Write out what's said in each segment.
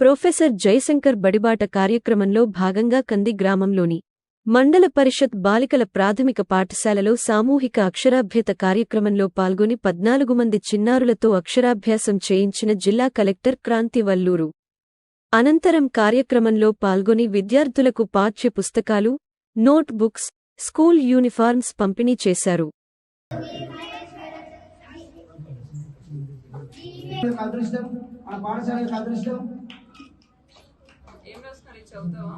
Professor Jayashankar బడిబాట కార్యక్రమంలో భాగంగా కంది గ్రామంలోని మండల పరిషత్ బాలికల ప్రాథమిక పాఠశాలలో సామూహిక అక్షరాభ్యత కార్యక్రమంలో పాల్గొని పద్నాలుగు మంది చిన్నారులతో అక్షరాభ్యాసం చేయించిన జిల్లా కలెక్టర్ క్రాంతి వల్లూరు. అనంతరం కార్యక్రమంలో పాల్గొని విద్యార్థులకు పాఠ్య పుస్తకాలు నోట్ బుక్స్ స్కూల్ యూనిఫార్మ్స్ పంపిణీ చేశారు. అదృష్టం మన పాఠశాలకు అదృష్టం. చదువుతావా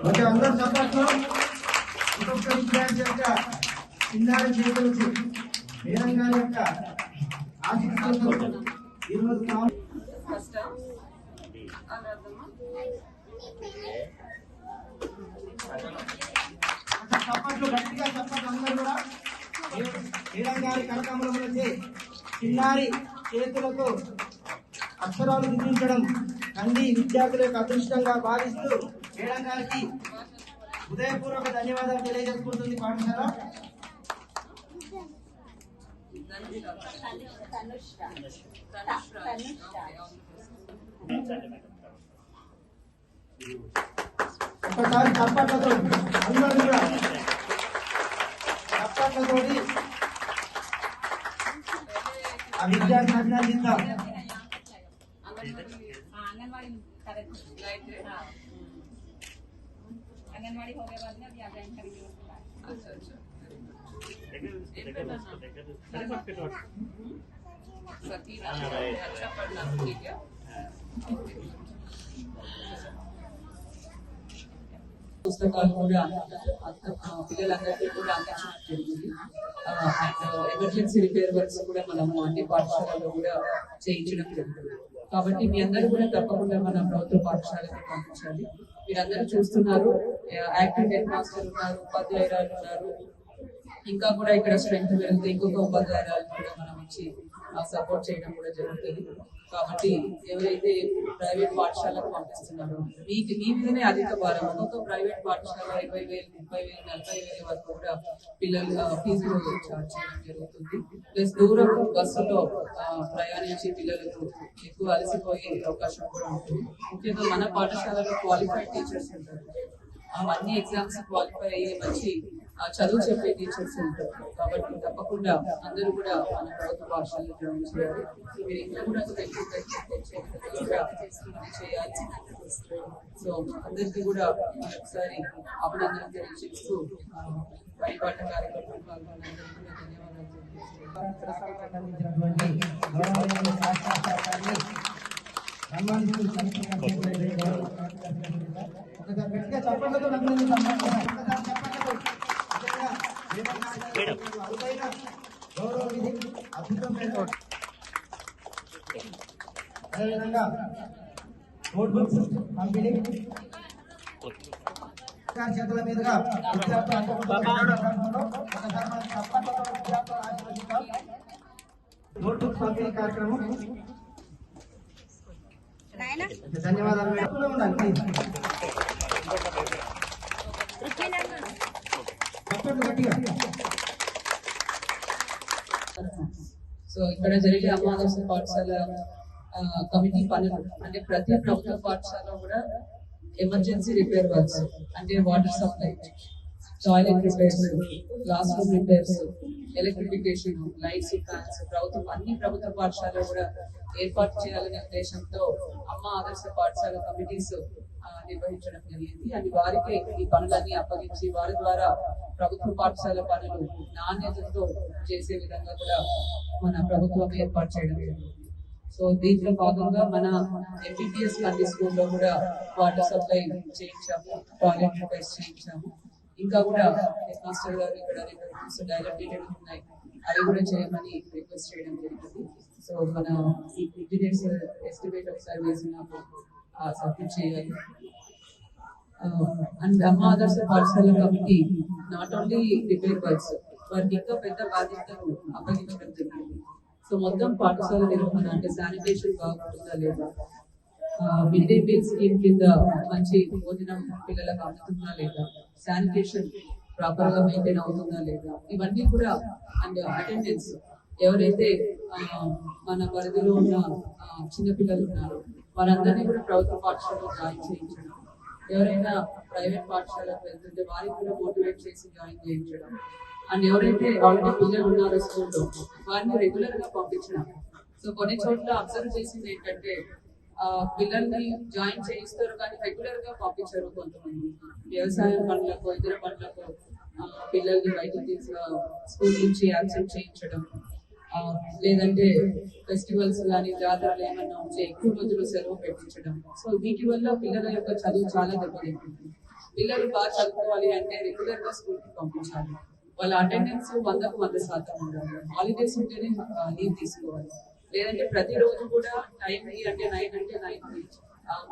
ఓకే అందరూ చప్పట్లు ఒక్కొక్క విద్యార్థి యొక్క చిన్నారి చేతులకు మేడం గారి యొక్క ఆశీస్సులతో ఈరోజు కావాలి ఫస్ట్ అలా అర్థమా ఒక చప్పట్లు గట్టిగా చప్పట్లు అందరూ కూడా మేడం గారి కనకమలములచే చిన్నారి చేతులకు అక్షరాలు దిద్దించడం కంది విద్యార్థుల యొక్క అదృష్టంగా భావిస్తూ మేడం గారికి హృదయపూర్వక ధన్యవాదాలు తెలియజేసుకుంటుంది పాఠశాల. ఒకసారి చప్పట్లతో అందరూ కూడా చప్పట్లతోటి ఆ విద్యార్థిని అభినందిద్దాం आंगनवाड़ी करेक्ट लाइट आंगनवाड़ी हो गया बाद में अभी आप ज्वाइन करेंगे अच्छा अच्छा ఏం పేరు నాన్న? सकीना अच्छा पढ़ना ठीक है పుస్తకాలు కూడా పిల్లలందరికీ కూడా అందించడం జరిగింది. అండ్ ఎమర్జెన్సీ రిపేర్ వర్క్స్ కూడా మనము అన్ని పాఠశాలలో కూడా చేయించడం జరుగుతుంది. కాబట్టి మీ అందరూ కూడా తప్పకుండా మన ప్రభుత్వ పాఠశాలకు పంపించాలి మీరందరూ చూస్తున్నారు యాక్టివ్ హెడ్ మాస్టర్ ఉన్నారు ఉపాధ్యాయురాలు ఉన్నారు ఇంకా కూడా ఇక్కడ స్ట్రెంగ్త్ పెరిగితే ఇంకొక ఉపాధ్యాయురాలు కూడా మనం ఇచ్చి సపోర్ట్ చేయడం కూడా జరుగుతుంది. కాబట్టి ఎవరైతే ప్రైవేట్ పాఠశాలకు పంపిస్తున్నారో మీకు మీ మీదనే అధిక భారం. ఒక్కొక్క ప్రైవేట్ పాఠశాల ఇరవై వేలు ముప్పై వేలు నలభై వేల వరకు కూడా పిల్లలు ఫీజులు ఛార్జ్ చేయడం జరుగుతుంది. ప్లస్ దూరం బస్సులో ప్రయాణించి ప్రయాణించే పిల్లలకు ఎక్కువ అలసిపోయే అవకాశం కూడా ఉంటుంది. ముఖ్యంగా మన పాఠశాలలో క్వాలిఫైడ్ టీచర్స్ ఉంటారు. అవన్నీ ఎగ్జామ్స్ క్వాలిఫై అయ్యే మంచి చదువు చెప్పే టీచర్స్ ఉంటారు. కాబట్టి తప్పకుండా అందరూ కూడా మన ప్రభుత్వ పాఠశాలలో జాయిన్ చేయాలి. మీరు ఇంకా కూడా చేయాలి సో అందరికీ కూడా ఒకసారి అభినందనలు తెలియజేస్తూ పరిపాలన కార్యక్రమం ధన్యవాదాలు. తెలియజేస్తున్నాను. గౌరవనీయ శాస్త్రశాస్త్రాన్ని గట్టిగా చప్పట్లతో అదేవిధంగా పంపిణీ చేతుల మీదుగా. నోట్బుక్ పంపిణీ కార్యక్రమం ధన్యవాదాలు గట్టిగా. సో ఇక్కడ జరిగే అమావాస పాఠశాల కమిటీ పనులు అంటే ప్రతి ప్రభుత్వ పాఠశాల కూడా ఎమర్జెన్సీ రిపేర్ వర్క్స్ అంటే water supply toilet repairs class room repairs electrification lights fans ప్రభుత్వం అన్ని ప్రభుత్వ పాఠశాలలు కూడా ఏర్పాటు చేయాలనే ఉద్దేశంతో అమ్మ ఆదర్శ పాఠశాల కమిటీస్ నిర్వహించడం జరిగింది. అది వారికే ఈ పనులన్నీ అప్పగించి వారి ద్వారా ప్రభుత్వ పాఠశాల పనులు నాణ్యతతో చేసే విధంగా కూడా మన ప్రభుత్వం ఏర్పాటు చేయడం జరిగింది. సో దీంట్లో భాగంగా మన ఎంబీబీఎస్ కంది స్కూల్లో కూడా వాటర్ సప్లై చేయించాము టాయిలెట్ రిపేర్స్ చేయించాము. ఇంకా కూడా హెడ్ మాస్టర్ గారు ఇక్కడ రెండు డైలెక్టెడ్ ఉన్నాయి. అవి కూడా చేయమని రిక్వెస్ట్ చేయడం జరిగింది. సో మన ఇంజనీర్స్ ఎస్టిమేట్ ఒకసారి వేసినప్పుడు సబ్మిట్ చేయాలి. అండ్ అమ్మ ఆదర్శ పాఠశాల committee not only repair works వారికి ఇంకా పెద్ద బాధ్యతలు అప్పగించడం జరిగింది. సో మొత్తం పాఠశాల నిర్వహణ అంటే శానిటేషన్ బాగుంటుందా లేదా? మిడ్ డే మీల్ స్కీమ్ కింద మంచి భోజనం పిల్లలకు అందుతుందా లేదా? శానిటేషన్ ప్రాపర్గా మెయింటైన్ అవుతుందా లేదా? ఇవన్నీ కూడా అండ్ అటెండెన్స్ ఎవరైతే మన పరిధిలో ఉన్న చిన్నపిల్లలు చిన్న పిల్లలు ఉన్నారో వారందరినీ కూడా ప్రభుత్వ పాఠశాలలో జాయిన్ చేయించడం ఎవరైనా ప్రైవేట్ పాఠశాలకు వెళ్తుంటే వారికి కూడా మోటివేట్ చేసి జాయిన్ చేయించడం అండ్ ఎవరైతే ఆల్రెడీ పిల్లలు ఉన్నారో స్కూల్లో వారిని రెగ్యులర్గా పంపించడం. సో కొన్ని చోట్ల అబ్జర్వ్ చేసింది ఏంటంటే పిల్లల్ని జాయిన్ చేయిస్తారు కానీ రెగ్యులర్గా పంపించారు కొంతమంది. వ్యవసాయ పనులకు ఇతర పనులకు పిల్లల్ని బయటకు తీసి స్కూల్ నుంచి యాక్సెప్ట్ చేయించడం లేదంటే ఫెస్టివల్స్ కానీ జాతరలు ఏమన్నా ఉంటే ఎక్కువ రోజులు సెలవు పెట్టించడం. సో వీటి వల్ల పిల్లల యొక్క చదువు చాలా దెబ్బతింటుంది. పిల్లలు బాగా చదువుకోవాలి అంటే రెగ్యులర్గా స్కూల్కి పంపించాలి. వాళ్ళ అటెండెన్స్ వందకు వంద శాతం ఉండాలి. హాలిడేస్ ఉంటేనే లీవ్ తీసుకోవాలి. లేదంటే ప్రతిరోజు కూడా టైం అంటే నైన్ అంటే నైన్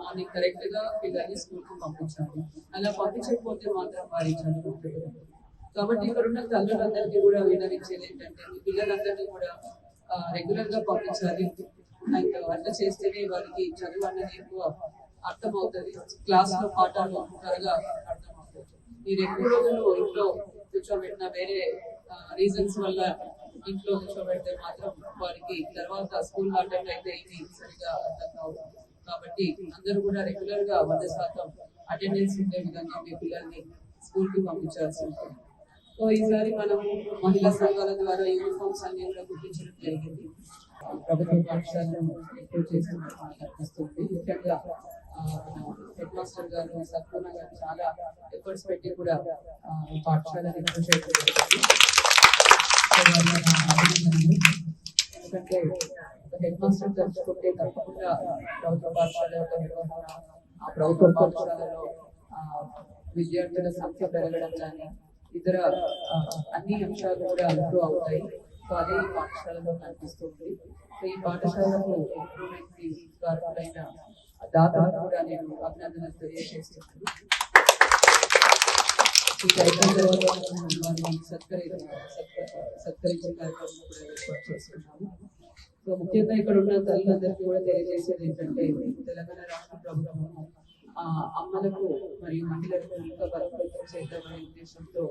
మార్నింగ్ కరెక్ట్గా పిల్లల్ని స్కూల్కి పంపించాలి. అలా పంపించకపోతే మాత్రం వారి చదువు కాబట్టి ఇక్కడ ఉన్న తల్లులందరికీ కూడా వినవించేది ఏంటంటే మీ పిల్లలందరినీ కూడా రెగ్యులర్గా పంపించాలి. అండ్ అట్లా చేస్తేనే వారికి చదువు అనేది ఎక్కువ అర్థమవుతుంది. క్లాస్లో పాఠాలు త్వరగా అర్థమవుతుంది మీరు ఎక్కువ రోజులు ఇంట్లో కూర్చోబెట్టిన వేరే రీజన్స్ వల్ల ఇంట్లో కూర్చోబెడితే మాత్రం వారికి తర్వాత స్కూల్ అటెండ్ అయితే ఇది సరిగా అర్థం కావు. కాబట్టి అందరూ కూడా రెగ్యులర్గా వంద శాతం అటెండెన్స్ ఉండే విధంగా మీ పిల్లల్ని స్కూల్కి పంపించాల్సి ఉంటుంది. సో ఈసారి మనం మహిళా సంఘాల ద్వారా యూనిఫామ్స్ అన్ని కూడా గుర్తించడం జరిగింది. ప్రభుత్వ పాఠశాలను ఎక్కువ చేసిన మనకు ముఖ్యంగా హెడ్ మాస్టర్ గారు సత్పూర్ణ గారు చాలా ఎఫర్ట్స్ పెట్టి కూడా పాఠశాలను ఎక్కువ చేయడం జరిగింది. ఎందుకంటే హెడ్ మాస్టర్ తలుచుకుంటే తప్పకుండా ప్రభుత్వ పాఠశాల యొక్క నిర్వహణ ఆ ప్రభుత్వ పాఠశాలలో విద్యార్థుల సంఖ్య పెరగడం కానీ ఇతర అన్ని అంశాలు కూడా ఇంప్రూవ్ అవుతాయి. సో అదే ఈ పాఠశాలలో కనిపిస్తుంది. సో ఈ పాఠశాలకు ఇంప్రూవ్మెంట్కి కారకులైన కూడా నేను అభినందనలు తెలియజేస్తున్నాను. అయిపోయిన తర్వాత మనం సత్కరి సత్కరించే కార్యక్రమం కూడా ఏర్పాటు చేస్తున్నాము సో ముఖ్యంగా ఇక్కడ ఉన్న తల్లులందరికీ కూడా తెలియజేసేది ఏంటంటే తెలంగాణ రాష్ట్ర ప్రభుత్వం అమ్మలకు మరియు మహిళలకు ఇంకా బలోపేతం చేద్దామనే ఉద్దేశంతో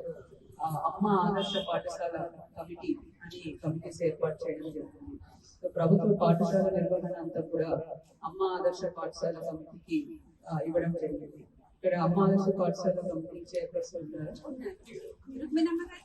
ఆ అమ్మ ఆదర్శ పాఠశాల కమిటీ అని కమిటీస్ ఏర్పాటు చేయడం జరిగింది. సో ప్రభుత్వ పాఠశాల నిర్వహణ అంతా కూడా అమ్మ ఆదర్శ పాఠశాల కమిటీకి ఇవ్వడం జరిగింది. ఇక్కడ అమ్మ ఆదర్శ పాఠశాల కమిటీ చైర్పర్సన్